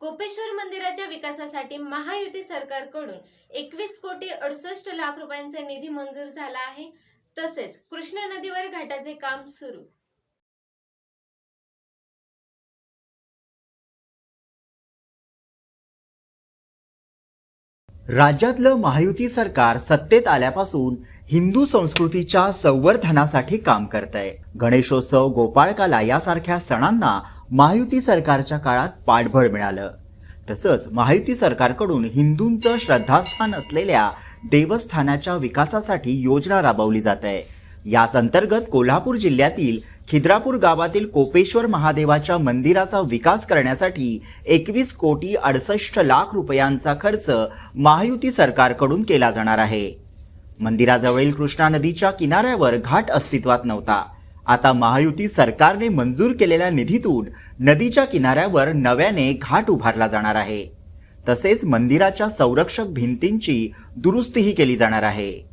कोपेश्वर मंदिराच्या विकासासाठी महायुती सरकारकडून एकवीस कोटी अडुसष्ट लाख रुपयांचा निधी मंजूर झाला आहे. तसेच कृष्णा नदीवर घाटाचे काम सुरू. राज्यातलं महायुती सरकार सत्तेत आल्यापासून हिंदू संस्कृतीच्या संवर्धनासाठी काम करत आहे गणेशोत्सव गोपाळकाला यासारख्या सणांना महायुती सरकारच्या काळात पाठबळ मिळालं. तसंच महायुती सरकारकडून हिंदूंचं श्रद्धास्थान असलेल्या देवस्थानाच्या विकासासाठी योजना राबवली जात आहे. याच अंतर्गत कोल्हापूर जिल्ह्यातील खिद्रापूर गावातील कोपेश्वर महादेवाच्या मंदिराचा विकास करण्यासाठी एकवीस कोटी अडसष्ट लाख रुपयांचा खर्च महायुती सरकारकडून केला जाणार आहे. मंदिराजवळील कृष्णा नदीच्या किनाऱ्यावर घाट अस्तित्वात नव्हता. आता महायुती सरकारने मंजूर केलेल्या निधीतून नदीच्या किनाऱ्यावर नव्याने घाट उभारला जाणार आहे. तसेच मंदिराच्या संरक्षक भिंतींची दुरुस्तीही केली जाणार आहे.